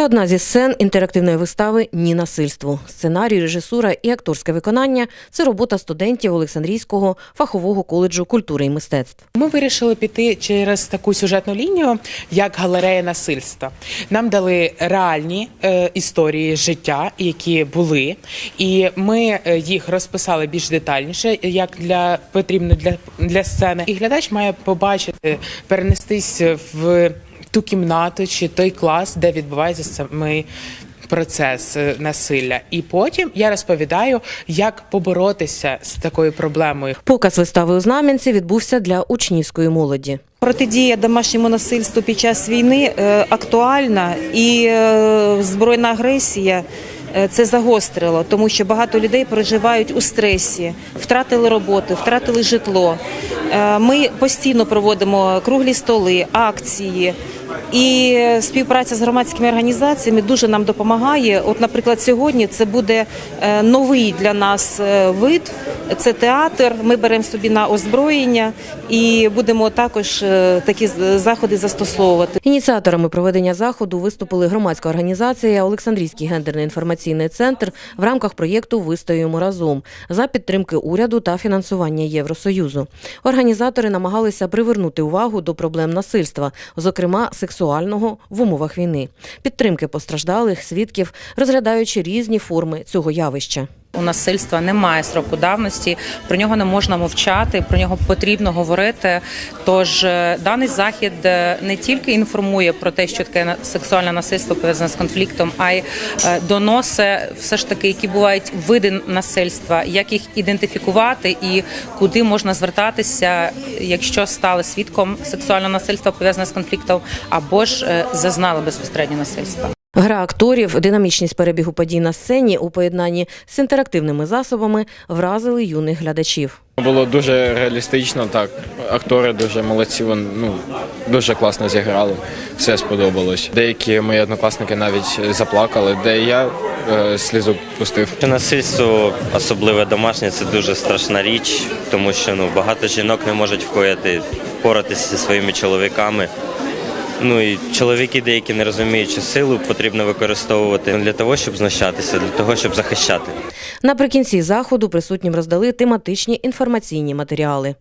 Це одна зі сцен інтерактивної вистави Ні насильству. Сценарій, режисура і акторське виконання це робота студентів Олександрійського фахового коледжу культури і мистецтв. Ми вирішили піти через таку сюжетну лінію, як галерея насильства. Нам дали реальні е, історії життя, які були, і ми е, їх розписали більш детальніше, як для потрібно для, для сцени. І глядач має побачити, перенестись в ту кімнату чи той клас, де відбувається самий процес е, насилля. І потім я розповідаю, як поборотися з такою проблемою. Показ вистави у Знам'янці відбувся для учнівської молоді. Протидія домашньому насильству під час війни е, актуальна і е, збройна агресія. е, Це загострило, тому що багато людей проживають у стресі, втратили роботу, втратили житло. Е, Ми постійно проводимо круглі столи, акції. І співпраця з громадськими організаціями дуже нам допомагає. От, наприклад, сьогодні це буде е, новий для нас е, вид. Це театр. Ми беремо собі на озброєння і будемо також е, такі заходи застосовувати. Ініціаторами проведення заходу виступили громадська організація Олександрійський гендерний інформаційний центр в рамках проєкту Вистоїмо разом за підтримки уряду та фінансування Євросоюзу. Організатори намагалися привернути увагу до проблем насильства, зокрема сексуального в умовах війни, підтримки постраждалих, свідків, розглядаючи різні форми цього явища. У насильства немає строку давності, про нього не можна мовчати, про нього потрібно говорити. Тож е, даний захід е, не тільки інформує про те, що таке сексуальне насильство пов'язане з конфліктом, а й е, доносить все ж таки, які бувають види насильства, як їх ідентифікувати і куди можна звертатися, якщо стали свідком сексуального насильства пов'язане з конфліктом, або ж зазнали безпосередньо насильства. Гра акторів, динамічність перебігу подій на сцені у поєднанні з інтерактивними засобами вразили юних глядачів. Було дуже реалістично, так. Актори дуже молодці, вони ну, дуже класно зіграли. Все сподобалось. Деякі мої однокласники навіть заплакали, де я е, слізу пустив. Насильство, особливе домашнє, це дуже страшна річ, тому що ну, багато жінок не можуть вкояти, впоратися зі своїми чоловіками. Ну і чоловіки деякі не розуміють, силу потрібно використовувати для того, щоб знущатися, для того, щоб захищати. Наприкінці заходу присутнім роздали тематичні інформаційні матеріали.